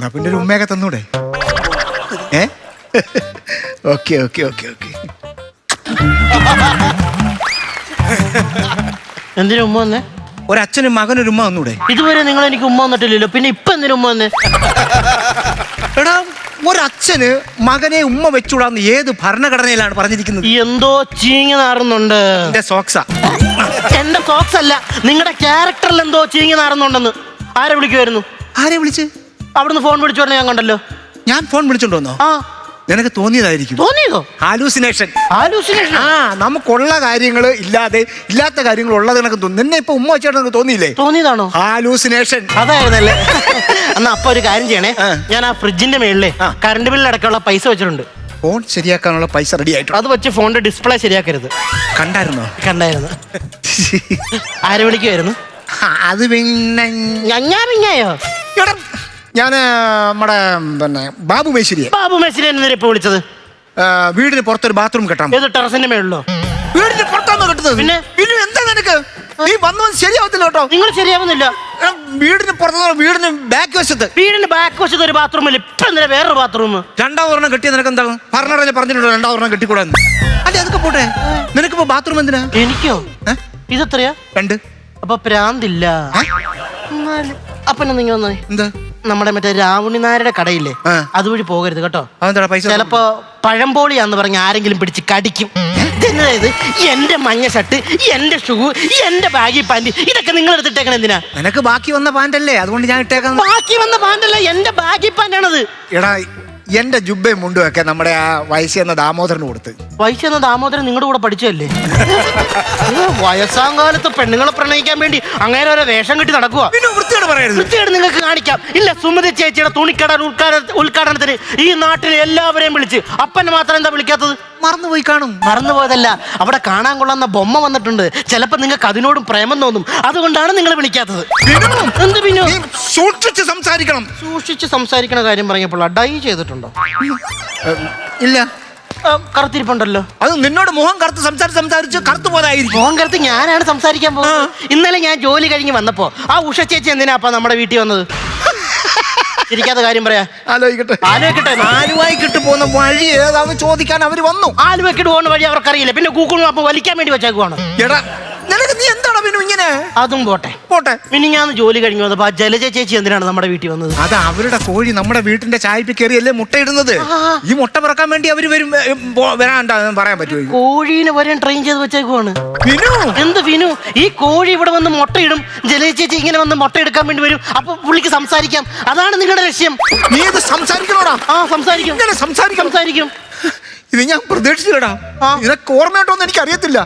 എന്നാ പിന്നെ ഒരു ഉമ്മയൊക്കെ തന്നൂടെ? ഏ? Okay okay okay okay. എന്തിനു ഉമ്മ വന്നേ? ഒരച്ഛനും മകനൊരു ഉമ്മ വന്നൂടെ? ഇതുവരെ നിങ്ങൾ എനിക്ക് ഉമ്മ വന്നിട്ടില്ലല്ലോ. പിന്നെ ഇപ്പൊ എന്തിനു ഉമ്മ വന്നേ? എടാ ഒരച്ഛന് മകനെ ഉമ്മ വെച്ചുകൂടാന്ന് ഏത് ഭരണഘടനയിലാണ് പറഞ്ഞിരിക്കുന്നത്? എന്തോ ചീങ്ങി നാറുന്നുണ്ട്. എന്റെ സോക്സാ എന്റെ സോക്സ് അല്ല നിങ്ങളുടെ ക്യാരക്ടറിൽ എന്തോ ചീങ്ങി നാറുന്നുണ്ടെന്ന്. ആരെ വിളിക്കുമായിരുന്നു ആരെ വിളിച്ച്? അവിടുന്ന് ഫോൺ വിളിച്ചു പറഞ്ഞ ഞാൻ കണ്ടല്ലോ. ഞാൻ ഫോൺ വിളിച്ചോണ്ട് വന്നോ? ആ. നിനക്ക് തോന്നിയതായിരിക്കും. തോന്നിയതോ? ഹാലൂസിനേഷൻ ഹാലൂസിനേഷൻ ആ നമുക്കുള്ള കാര്യങ്ങൾ ഇല്ലാതെ ഇല്ലാത്ത കാര്യങ്ങൾ ഉള്ളത് നിനക്ക് തോന്നുന്നു നിന്നെ ഇപ്പൊ ഉമ്മ വെച്ചോണ്ട് നിനക്ക് തോന്നിയില്ലേ? തോന്നിയതാണോ? ഹാലൂസിനേഷൻ അതായിരുന്നല്ലേ? എന്നാ അപ്പൊ ഒരു കാര്യം ചെയ്യണേ. ഞാൻ ആ ഫ്രിഡ്ജിന്റെ മേളിലെ കറണ്ട് ബില്ല് ബില്ലടക്കമുള്ള പൈസ വെച്ചിട്ടുണ്ട്. ഫോൺ ശരിയാക്കാനുള്ള പൈസ റെഡി ആയിട്ടുണ്ട്. അത് വെച്ച് ഫോണിന്റെ ഡിസ്പ്ലേ ശരിയാക്കരുത്. കണ്ടായിരുന്നോ? കണ്ടായിരുന്നു. ആരെ വിളിക്കുമായിരുന്നു അത് പിന്നെ ഞങ്ങാ പിന്നെയോ ഞാൻ നമ്മുടെ പിന്നെ ബാബു മേശ്ശേരിയെ. ബാബു എന്തിനാ ഇപ്പൊ വിളിച്ചത്? ആ, വീടിന് പുറത്തൊരു ബാത്റൂം കെട്ടാം ഏത് ടെറസിന്റെ മേളിലോ? വീടിന് പുറത്താണോ കെട്ടുന്നത്? പിന്നെ? പിന്നെ എന്താ നിനക്ക്? നീ വന്നു ശരിയാവത്തില്ല കേട്ടോ. നിങ്ങൾ ശരിയാവുന്നില്ല. എടാ, വീടിന് പുറത്തു വീടിന് ബാക്ക് വശത്ത്. വീടിന്റെ ബാക്ക് വശത്ത് ഒരു ബാത്റൂം ഇല്ല. ഇപ്പൊ എന്തിനാ വേറൊരു ബാത്റൂം രണ്ടാം ഒരെണ്ണം കെട്ടിയ നിനക്ക് എന്താ ഭരണഘടന പറഞ്ഞിട്ടുണ്ടോ രണ്ടാം ഒരെണ്ണം കെട്ടിക്കൂടാന്ന്. അല്ലെ അതൊക്കെ പോട്ടെ. നിനക്കിപ്പോ ബാത്റൂം എന്തിനാ? എനിക്കോ? ഏ? ഇതെത്രയാ? രണ്ട്. അപ്പൊ പ്രാന്തില്ല? എന്നാലും അപ്പനെ നിങ്ങൾ വന്നേ? എന്താ? നമ്മുടെ മറ്റേ രാവണിനാരുടെ കടയില്ലേ? ആ. അതുവഴി പോകരുത് കേട്ടോ. പൈസ ചിലപ്പോ പഴംപോളിയാന്ന് പറഞ്ഞ ആരെങ്കിലും പിടിച്ച് കടിക്കും. എന്റെ മഞ്ഞ ഷർട്ട് എന്റെ ഷൂ എന്റെ ബാഗി പാന്റ് ഇതൊക്കെ നിങ്ങൾ എടുത്തിട്ടേക്കണ എന്തിനാ? നിനക്ക് ബാക്കി വന്ന പാന്റല്ലേ അതുകൊണ്ട് ഞാൻ ഇട്ടേക്കാൻ ബാക്കി വന്ന പാന്റല്ല എന്റെ ബാഗി പാന്റാണത് എടാ എന്റെ ജുബയും മുണ്ടും ഒക്കെ നമ്മുടെ ആ വയസ്സ് എന്ന ദാമോദരന് കൊടുത്ത്. വയസ്സ് എന്ന ദാമോദരൻ നിങ്ങളുടെ കൂടെ പഠിച്ചതല്ലേ? ഏ, വയസ്സാം കാലത്ത് പെണ്ണുങ്ങളെ പ്രണയിക്കാൻ വേണ്ടി അങ്ങനെ ഓരോ വേഷം കെട്ടി നടക്കുക പിന്നെ വൃത്തിയോട് പറയരുത്. തീർച്ചയായിട്ടും നിങ്ങൾക്ക് കാണിക്കാം. ഇല്ല സുമതി ചേച്ചിയുടെ തുണിക്കട ഉദ്ഘാടന ഉദ്ഘാടനത്തിന് ഈ നാട്ടിലെ എല്ലാവരെയും വിളിച്ച് അപ്പൻ മാത്രം എന്താ വിളിക്കാത്തത്? മറന്നുപോയി കാണും. മറന്നുപോയതല്ല അവിടെ കാണാൻ കൊള്ളുന്ന ബൊമ്മ വന്നിട്ടുണ്ട്. ചിലപ്പോ നിങ്ങൾക്ക് അതിനോടും പ്രേമം തോന്നും. അതുകൊണ്ടാണ് നിങ്ങൾ വിളിക്കാത്തത്. എന്ത് പിന്നെ? നീ സൂക്ഷിച്ച് സംസാരിക്കണം. സൂക്ഷിച്ച് സംസാരിക്കണ കാര്യം പറഞ്ഞപ്പോൾ ഡൈ ചെയ്തിട്ടുണ്ടോ? ഇല്ല. ആ, കറുത്തിരിപ്പുണ്ടല്ലോ. അത് നിന്നോട് മുഖം കറുത്ത് സംസാരിച്ച് സംസാരിച്ച് കറുത്തു പോലായിരിക്കും മുഖം കറുത്ത് ഞാനാണ് സംസാരിക്കാൻ പോകുന്നത്. ഇന്നലെ ഞാൻ ജോലി കഴിഞ്ഞ് വന്നപ്പോ ആ ഉഷ ചേച്ചി എന്തിനാ അപ്പൊ നമ്മുടെ വീട്ടിൽ വന്നത്? ഇരിക്കാത്ത കാര്യം പറയാ. ആലോചിക്കട്ടെ. ആലോചിക്കട്ടെ. ആലുവായി കിട്ടു പോകുന്ന വഴി ഏതാന്ന് ചോദിക്കാൻ അവർ വന്നു. ആലുവക്കിട്ട് പോകുന്ന വഴി അവർക്കറിയില്ല. പിന്നെ ഗൂഗിൾ മാപ്പ് വലിക്കാൻ വേണ്ടി വെച്ചേക്കുവാണ്. എടാ നിനക്ക് നീ ഇങ്ങനെ? അതും പോട്ടെ. പോട്ടെ. പിന്നെ ഞാൻ ജോലി കഴിഞ്ഞു വന്നപ്പോ ആ ജലജ ചേച്ചി എന്തിനാണ് നമ്മുടെ വീട്ടിൽ വന്നത്? അത് അവരുടെ കോഴി നമ്മുടെ വീട്ടിന്റെ ചായപ്പിൽ കയറിയല്ലേ മുട്ടയിടുന്നത് ഈ മുട്ട പറക്കാൻ വേണ്ടി അവർ വരും പറയാൻ പറ്റുമോ? കോഴീനെ വരെ ട്രെയിൻ ചെയ്ത് വെച്ചേക്കുവാണ്. വിനു? എന്ത് വിനു? ഈ കോഴി ഇവിടെ വന്ന് മുട്ടയിടും ജലജ ചേച്ചി ഇങ്ങനെ വന്ന് മുട്ട എടുക്കാൻ വേണ്ടി വരും അപ്പൊ പുള്ളിക്ക് സംസാരിക്കാം. അതാണ് നിങ്ങളുടെ ലക്ഷ്യം. നീ ഇത് സംസാരിക്കണോടാ? ആ സംസാരിക്കും. സംസാരിക്കും. ഇത് ഞാൻ പ്രതീക്ഷിച്ചില്ലടാ. നിനക്ക് ഓർമ്മയുണ്ടോന്ന് എനിക്ക് അറിയത്തില്ല